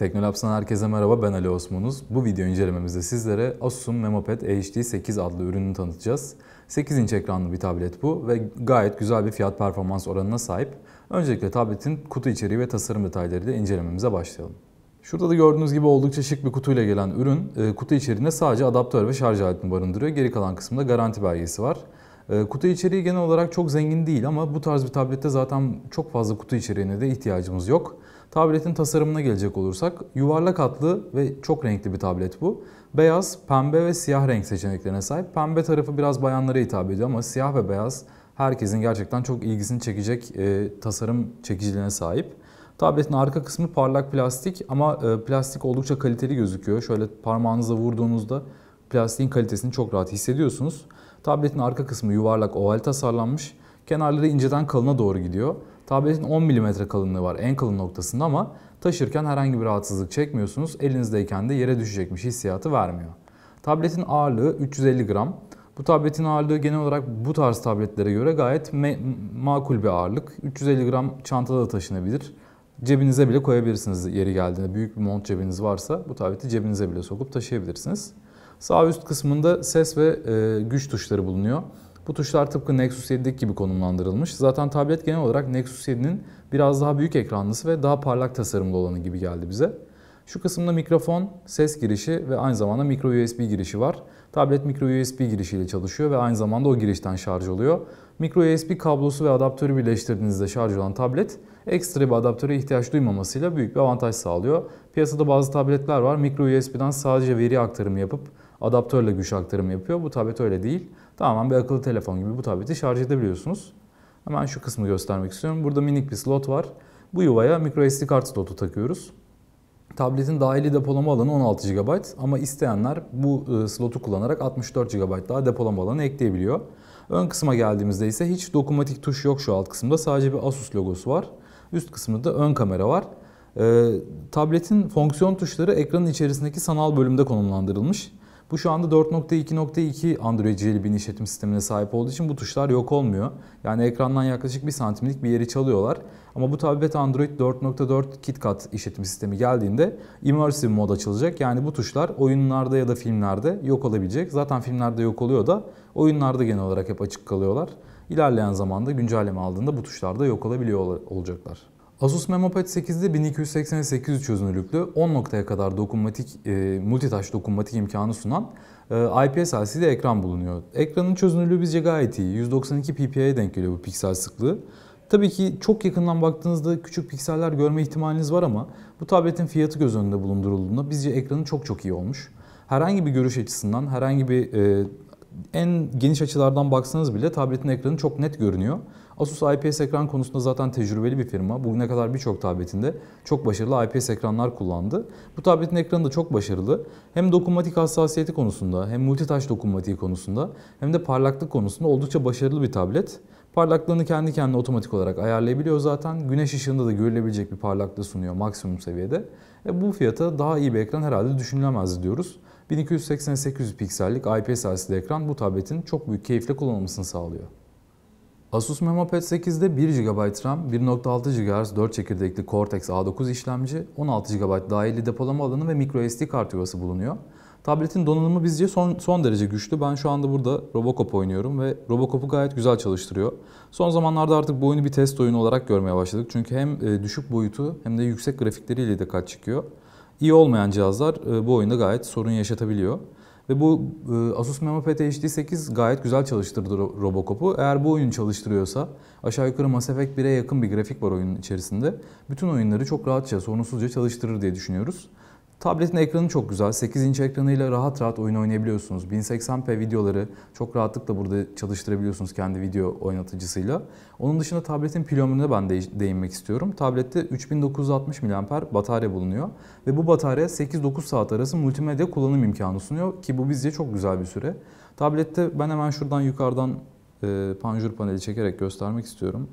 Teknolabs'tan herkese merhaba ben Ali Osmanuz. Bu video incelememizde sizlere Asus'un MemoPad HD 8 adlı ürününü tanıtacağız. 8 inç ekranlı bir tablet bu ve gayet güzel bir fiyat performans oranına sahip. Öncelikle tabletin kutu içeriği ve tasarım detaylarıyla incelememize başlayalım. Şurada da gördüğünüz gibi oldukça şık bir kutuyla gelen ürün e, kutu içeriğinde sadece adaptör ve şarj aletini barındırıyor. Geri kalan kısmında garanti belgesi var. E, kutu içeriği genel olarak çok zengin değil ama bu tarz bir tablette zaten çok fazla kutu içeriğine de ihtiyacımız yok. Tabletin tasarımına gelecek olursak yuvarlak hatlı ve çok renkli bir tablet bu. Beyaz, pembe ve siyah renk seçeneklerine sahip. Pembe tarafı biraz bayanlara hitap ediyor ama siyah ve beyaz herkesin gerçekten çok ilgisini çekecek e, tasarım çekiciliğine sahip. Tabletin arka kısmı parlak plastik ama e, plastik oldukça kaliteli gözüküyor. Şöyle parmağınızla vurduğunuzda plastiğin kalitesini çok rahat hissediyorsunuz. Tabletin arka kısmı yuvarlak oval tasarlanmış. Kenarları inceden kalına doğru gidiyor. Tabletin 10 mm kalınlığı var en kalın noktasında ama taşırken herhangi bir rahatsızlık çekmiyorsunuz. Elinizdeyken de yere düşecekmiş hissiyatı vermiyor. Tabletin ağırlığı 350 gram. Bu tabletin ağırlığı genel olarak bu tarz tabletlere göre gayet makul bir ağırlık. 350 gram çantada da taşınabilir. Cebinize bile koyabilirsiniz yeri geldiğinde. Büyük bir mont cebiniz varsa bu tableti cebinize bile sokup taşıyabilirsiniz. Sağ üst kısmında ses ve e, güç tuşları bulunuyor. Bu tuşlar tıpkı Nexus 7'deki gibi konumlandırılmış. Zaten tablet genel olarak Nexus 7'nin biraz daha büyük ekranlısı ve daha parlak tasarımlı olanı gibi geldi bize. Şu kısımda mikrofon, ses girişi ve aynı zamanda micro USB girişi var. Tablet micro USB girişiyle çalışıyor ve aynı zamanda o girişten şarj oluyor. Micro USB kablosu ve adaptörü birleştirdiğinizde şarj olan tablet ekstra bir adaptöre ihtiyaç duymamasıyla büyük bir avantaj sağlıyor. Piyasada bazı tabletler var. Micro USB'den sadece veri aktarımı yapıp adaptörle güç aktarımı yapıyor. Bu tablet öyle değil. Tamamen bir akıllı telefon gibi bu tableti şarj edebiliyorsunuz. Hemen şu kısmı göstermek istiyorum. Burada minik bir slot var. Bu yuvaya microSD kart slotu takıyoruz. Tabletin dahili depolama alanı 16 GB ama isteyenler bu e, slotu kullanarak 64 GB daha depolama alanı ekleyebiliyor. Ön kısma geldiğimizde ise hiç dokunmatik tuş yok şu alt kısımda. Sadece bir Asus logosu var. Üst kısmında da ön kamera var. E, tabletin fonksiyon tuşları ekranın içerisindeki sanal bölümde konumlandırılmış. Bu şu anda 4.2.2 Android Jelly işletim sistemine sahip olduğu için bu tuşlar yok olmuyor. Yani ekrandan yaklaşık 1 santimlik bir yeri çalıyorlar. Ama bu tablet Android 4.4 KitKat işletim sistemi geldiğinde Immersive mod açılacak. Yani bu tuşlar oyunlarda ya da filmlerde yok olabilecek. Zaten filmlerde yok oluyor da oyunlarda genel olarak hep açık kalıyorlar. İlerleyen zamanda güncelleme aldığında bu tuşlar da yok olabiliyor olacaklar. Asus MemoPad 8'de 1280 çözünürlüklü 10 noktaya kadar dokunmatik, e, multitouch dokunmatik imkanı sunan e, IPS LCD ekran bulunuyor. Ekranın çözünürlüğü bizce gayet iyi. 192 ppi'ye denk geliyor bu piksel sıklığı. Tabii ki çok yakından baktığınızda küçük pikseller görme ihtimaliniz var ama bu tabletin fiyatı göz önünde bulundurulduğunda bizce ekranı çok çok iyi olmuş. Herhangi bir görüş açısından, herhangi bir e, en geniş açılardan baksanız bile tabletin ekranı çok net görünüyor. Asus IPS ekran konusunda zaten tecrübeli bir firma. Bugüne kadar birçok tabletinde çok başarılı IPS ekranlar kullandı. Bu tabletin ekranı da çok başarılı. Hem dokunmatik hassasiyeti konusunda, hem multitouch dokunmatiği konusunda, hem de parlaklık konusunda oldukça başarılı bir tablet. Parlaklığını kendi kendine otomatik olarak ayarlayabiliyor zaten. Güneş ışığında da görülebilecek bir parlaklığı sunuyor maksimum seviyede. E bu fiyata daha iyi bir ekran herhalde düşünülemez diyoruz. 1280-800 piksellik IPS LCD ekran bu tabletin çok büyük keyifle kullanılmasını sağlıyor. Asus MemoPad 8'de 1 GB RAM, 1.6 GHz 4 çekirdekli Cortex A9 işlemci, 16 GB dahili depolama alanı ve microSD kart yuvası bulunuyor. Tabletin donanımı bizce son, son derece güçlü. Ben şu anda burada Robocop oynuyorum ve Robocop'u gayet güzel çalıştırıyor. Son zamanlarda artık bu oyunu bir test oyunu olarak görmeye başladık. Çünkü hem e, düşük boyutu hem de yüksek grafikleriyle de kaç çıkıyor. İyi olmayan cihazlar e, bu oyunda gayet sorun yaşatabiliyor. Ve bu e, Asus MemoPad HD 8 gayet güzel çalıştırdı Robocop'u. Eğer bu oyun çalıştırıyorsa aşağı yukarı Mass Effect 1'e yakın bir grafik var oyunun içerisinde. Bütün oyunları çok rahatça, sorunsuzca çalıştırır diye düşünüyoruz. Tabletin ekranı çok güzel. 8 inç ekranıyla rahat rahat oyun oynayabiliyorsunuz. 1080p videoları çok rahatlıkla burada çalıştırabiliyorsunuz kendi video oynatıcısıyla. Onun dışında tabletin pil ömrüne ben de değinmek istiyorum. Tablette 3960 mAh batarya bulunuyor. Ve bu batarya 8-9 saat arası multimedya kullanım imkanı sunuyor. Ki bu bizce çok güzel bir süre. Tablette ben hemen şuradan yukarıdan e, panjur paneli çekerek göstermek istiyorum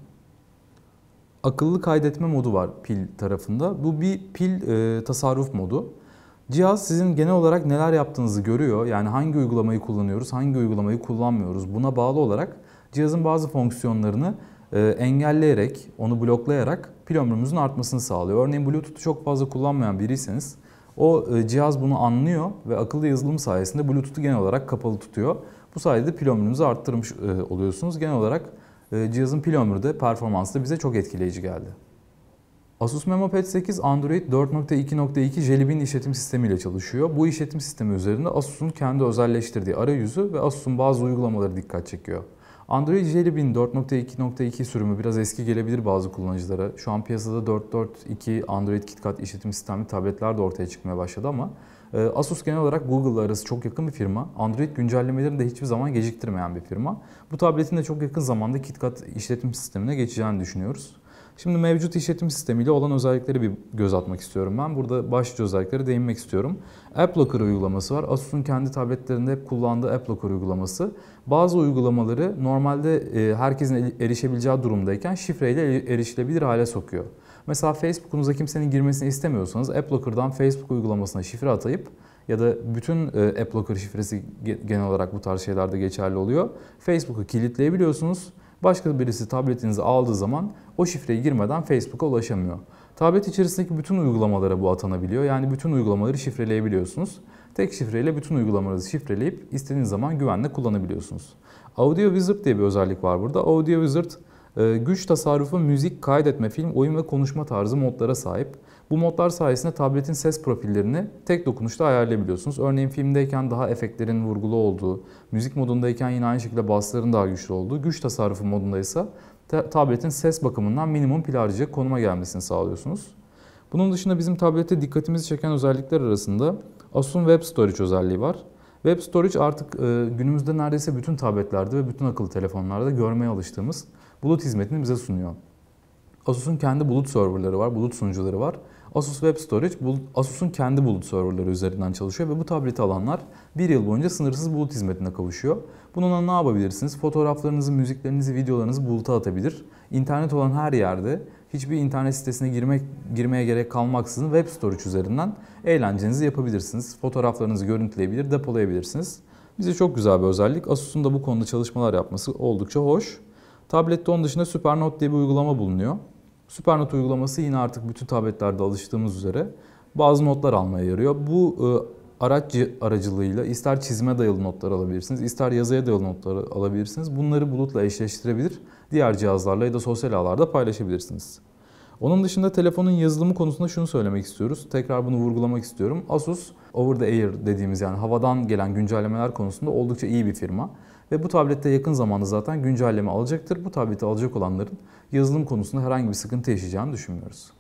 akıllı kaydetme modu var pil tarafında. Bu bir pil e, tasarruf modu. Cihaz sizin genel olarak neler yaptığınızı görüyor. Yani hangi uygulamayı kullanıyoruz, hangi uygulamayı kullanmıyoruz. Buna bağlı olarak cihazın bazı fonksiyonlarını e, engelleyerek, onu bloklayarak pil ömrümüzün artmasını sağlıyor. Örneğin Bluetooth'u çok fazla kullanmayan biriyseniz o e, cihaz bunu anlıyor ve akıllı yazılım sayesinde Bluetooth'u genel olarak kapalı tutuyor. Bu sayede pil ömrünüzü arttırmış e, oluyorsunuz. Genel olarak cihazın pil ömrü de performansı da bize çok etkileyici geldi. Asus MemoPad 8 Android 4.2.2 Jelly Bean işletim sistemiyle çalışıyor. Bu işletim sistemi üzerinde Asus'un kendi özelleştirdiği arayüzü ve Asus'un bazı uygulamaları dikkat çekiyor. Android Jelly Bean 4.2.2 sürümü biraz eski gelebilir bazı kullanıcılara. Şu an piyasada 4.4.2 Android KitKat işletim sistemli tabletler de ortaya çıkmaya başladı ama Asus genel olarak Google'la arası çok yakın bir firma. Android güncellemelerini de hiçbir zaman geciktirmeyen bir firma. Bu tabletin de çok yakın zamanda KitKat işletim sistemine geçeceğini düşünüyoruz. Şimdi mevcut işletim sistemiyle olan özellikleri bir göz atmak istiyorum ben. Burada başlıca özelliklere değinmek istiyorum. AppLocker uygulaması var. Asus'un kendi tabletlerinde hep kullandığı AppLocker uygulaması. Bazı uygulamaları normalde e, herkesin erişebileceği durumdayken şifreyle erişilebilir hale sokuyor. Mesela Facebook'unuza kimsenin girmesini istemiyorsanız AppLocker'dan Facebook uygulamasına şifre atayıp ya da bütün e, AppLocker şifresi genel olarak bu tarz şeylerde geçerli oluyor. Facebook'u kilitleyebiliyorsunuz. Başka birisi tabletinizi aldığı zaman o şifreyi girmeden Facebook'a ulaşamıyor. Tablet içerisindeki bütün uygulamalara bu atanabiliyor. Yani bütün uygulamaları şifreleyebiliyorsunuz. Tek şifreyle bütün uygulamaları şifreleyip istediğiniz zaman güvenle kullanabiliyorsunuz. Audio Wizard diye bir özellik var burada. Audio Wizard güç tasarrufu, müzik, kaydetme, film, oyun ve konuşma tarzı modlara sahip. Bu modlar sayesinde tabletin ses profillerini tek dokunuşta ayarlayabiliyorsunuz. Örneğin filmdeyken daha efektlerin vurgulu olduğu, müzik modundayken yine aynı şekilde bassların daha güçlü olduğu, güç tasarrufu modunda ise tabletin ses bakımından minimum pil harcayacak konuma gelmesini sağlıyorsunuz. Bunun dışında bizim tablette dikkatimizi çeken özellikler arasında Asus'un Web Storage özelliği var. Web Storage artık e, günümüzde neredeyse bütün tabletlerde ve bütün akıllı telefonlarda görmeye alıştığımız bulut hizmetini bize sunuyor. Asus'un kendi bulut serverları var, bulut sunucuları var. Asus Web Storage, Asus'un kendi bulut serverları üzerinden çalışıyor ve bu tableti alanlar bir yıl boyunca sınırsız bulut hizmetine kavuşuyor. Bununla ne yapabilirsiniz? Fotoğraflarınızı, müziklerinizi, videolarınızı buluta atabilir. İnternet olan her yerde hiçbir internet sitesine girmek girmeye gerek kalmaksızın web storage üzerinden eğlencenizi yapabilirsiniz. Fotoğraflarınızı görüntüleyebilir, depolayabilirsiniz. Bize çok güzel bir özellik. Asus'un da bu konuda çalışmalar yapması oldukça hoş. Tablette onun dışında SuperNote diye bir uygulama bulunuyor. SuperNote uygulaması yine artık bütün tabletlerde alıştığımız üzere bazı notlar almaya yarıyor. Bu e, araç aracılığıyla ister çizime dayalı notlar alabilirsiniz, ister yazıya dayalı notlar alabilirsiniz. Bunları bulutla eşleştirebilir, diğer cihazlarla ya da sosyal ağlarda paylaşabilirsiniz. Onun dışında telefonun yazılımı konusunda şunu söylemek istiyoruz. Tekrar bunu vurgulamak istiyorum. Asus over the air dediğimiz yani havadan gelen güncellemeler konusunda oldukça iyi bir firma. Ve bu tablette yakın zamanda zaten güncelleme alacaktır. Bu tableti alacak olanların yazılım konusunda herhangi bir sıkıntı yaşayacağını düşünmüyoruz.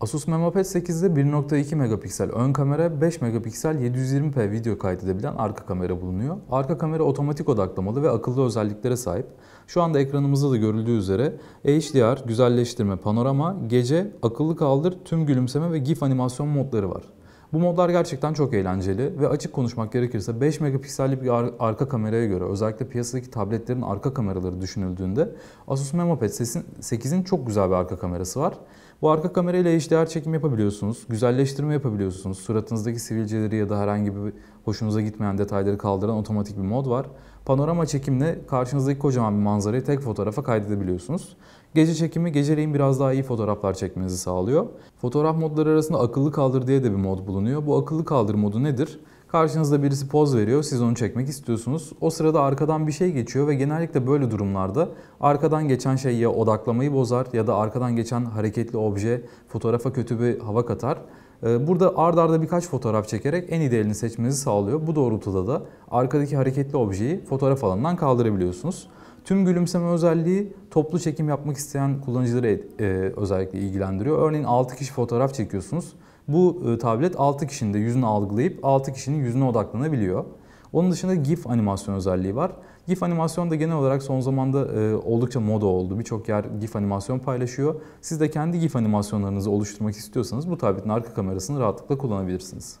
Asus MemoPad 8'de 1.2 megapiksel ön kamera, 5 megapiksel 720p video kaydedebilen arka kamera bulunuyor. Arka kamera otomatik odaklamalı ve akıllı özelliklere sahip. Şu anda ekranımızda da görüldüğü üzere HDR, güzelleştirme, panorama, gece, akıllı kaldır, tüm gülümseme ve GIF animasyon modları var. Bu modlar gerçekten çok eğlenceli ve açık konuşmak gerekirse 5 megapiksellik bir ar- arka kameraya göre özellikle piyasadaki tabletlerin arka kameraları düşünüldüğünde Asus MemoPad 8'in çok güzel bir arka kamerası var. Bu arka kamerayla HDR çekim yapabiliyorsunuz, güzelleştirme yapabiliyorsunuz. Suratınızdaki sivilceleri ya da herhangi bir hoşunuza gitmeyen detayları kaldıran otomatik bir mod var. Panorama çekimle karşınızdaki kocaman bir manzarayı tek fotoğrafa kaydedebiliyorsunuz. Gece çekimi geceleyin biraz daha iyi fotoğraflar çekmenizi sağlıyor. Fotoğraf modları arasında akıllı kaldır diye de bir mod bulunuyor. Bu akıllı kaldır modu nedir? Karşınızda birisi poz veriyor, siz onu çekmek istiyorsunuz. O sırada arkadan bir şey geçiyor ve genellikle böyle durumlarda arkadan geçen şey ya odaklamayı bozar ya da arkadan geçen hareketli obje fotoğrafa kötü bir hava katar. Ee, burada ard arda birkaç fotoğraf çekerek en idealini seçmenizi sağlıyor. Bu doğrultuda da arkadaki hareketli objeyi fotoğraf alanından kaldırabiliyorsunuz. Tüm gülümseme özelliği toplu çekim yapmak isteyen kullanıcıları e, özellikle ilgilendiriyor. Örneğin 6 kişi fotoğraf çekiyorsunuz. Bu e, tablet 6 kişinin de yüzünü algılayıp 6 kişinin yüzüne odaklanabiliyor. Onun dışında GIF animasyon özelliği var. GIF animasyon da genel olarak son zamanda e, oldukça moda oldu. Birçok yer GIF animasyon paylaşıyor. Siz de kendi GIF animasyonlarınızı oluşturmak istiyorsanız bu tabletin arka kamerasını rahatlıkla kullanabilirsiniz.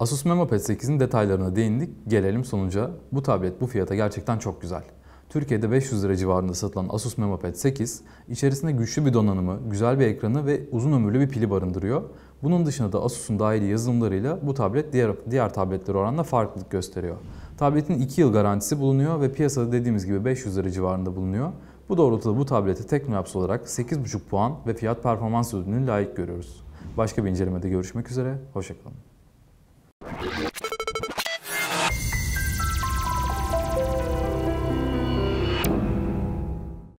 Asus MemoPad 8'in detaylarına değindik. Gelelim sonuca. Bu tablet bu fiyata gerçekten çok güzel. Türkiye'de 500 lira civarında satılan Asus MemoPad 8, içerisinde güçlü bir donanımı, güzel bir ekranı ve uzun ömürlü bir pili barındırıyor. Bunun dışında da Asus'un dahili yazılımlarıyla bu tablet diğer, diğer tabletler oranla farklılık gösteriyor. Tabletin 2 yıl garantisi bulunuyor ve piyasada dediğimiz gibi 500 lira civarında bulunuyor. Bu doğrultuda bu tableti Teknoapps olarak 8,5 puan ve fiyat performans ödülünü layık görüyoruz. Başka bir incelemede görüşmek üzere, hoşçakalın.